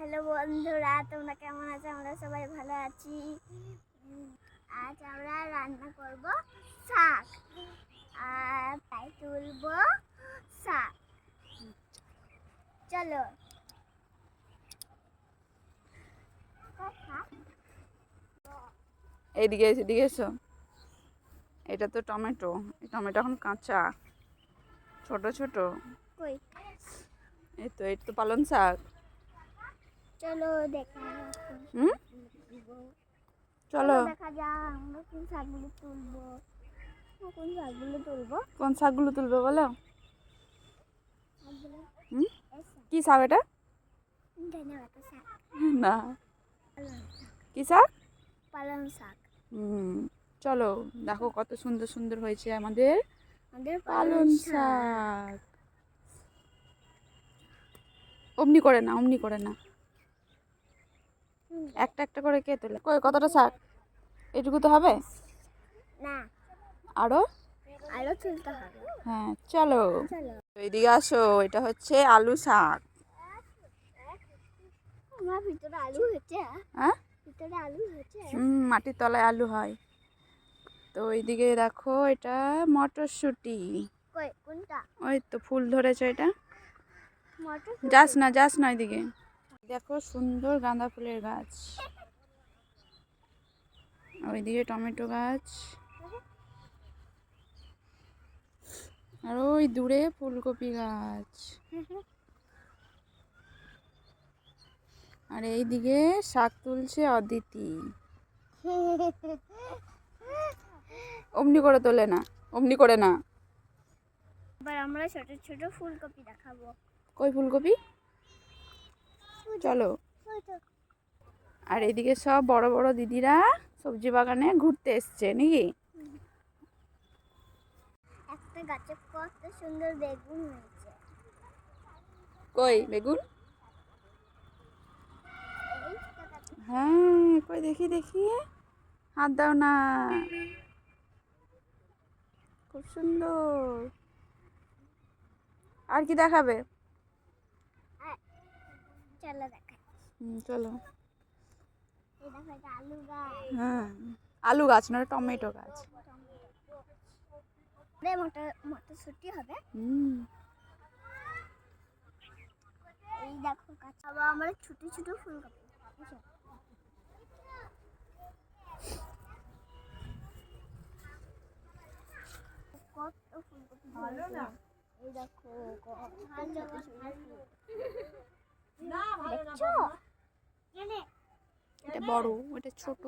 Hello বন্ধুরা তোমরা কেমন আছো? আমরা সবাই ভালো আছি। আজ আমরা রান্না করব শাক। আর তাই তুলবো শাক। চলো। এইদিকে এসে এদিকে এসো। এটা তো টমেটো। টমেটো এখন কাঁচা। ছোট ছোট। এই তো এটা তো পালং শাক। চলো দেখা হুম? চলো। দেখা যাক আমরা কোন শাকগুলো তুলবো? কোন শাকগুলো তুলবো? কোন শাকগুলো তুলবে বলো? হুম। কি শাক এটা? শাক। না। কি শাক? পালং শাক। হুম। চলো দেখো কত সুন্দর সুন্দর হয়েছে আমাদের আমাদের পালং শাক। অমনি করে না অমনি করে না। একটা একটা করে কে তোলে? কই কতটা শাক? এটুকু তো হবে? না। আরও? আরও তুলতে হবে। হ্যাঁ চলো। এইদিকে আসো এটা হচ্ছে আলু শাক। আমার ভিতরে আলু হচ্ছে হ্যাঁ? ভিতরে আলু হচ্ছে হুম মাটির তলায় আলু হয়। তো এইদিকে দেখো এটা মটরশুঁটি। ওই তো ফুল ধরেছে এটা। যাস না যাস না এদিকে দেখো সুন্দর গাঁদা ফুলের গাছ। ওইদিকে টমেটো গাছ। আর ওই দূরে ফুলকপি গাছ। আর এইদিকে শাক তুলছে অদিতি। অমনি করে তোলে না অমনি করে না। এবার আমরা ছোট ছোট ফুলকপি দেখাবো। কই ফুলকপি? চলো। আর এদিকে সব বড় বড় দিদিরা সবজি বাগানে ঘুরতে এসছে নাকি? একটা গাছে কত সুন্দর বেগুন হয়েছে। কই বেগুন? হ্যাঁ কই দেখি দেখি। হাত দাও না। খুব সুন্দর। আর কি দেখাবে? চলো হুম চলো। এই দেখো আলু গাছ। হ্যাঁ আলু গাছ না টমেটো গাছ। রে মটর মটরশুটি হবে। হুম। এই দেখো গাছ। আবার আমরা ছোট ছোট ফুলকপি। এসো। কত ফুলকপি। ধরেছে। এই দেখো ফুল। দেখছ? এটা বড় এটা ছোট।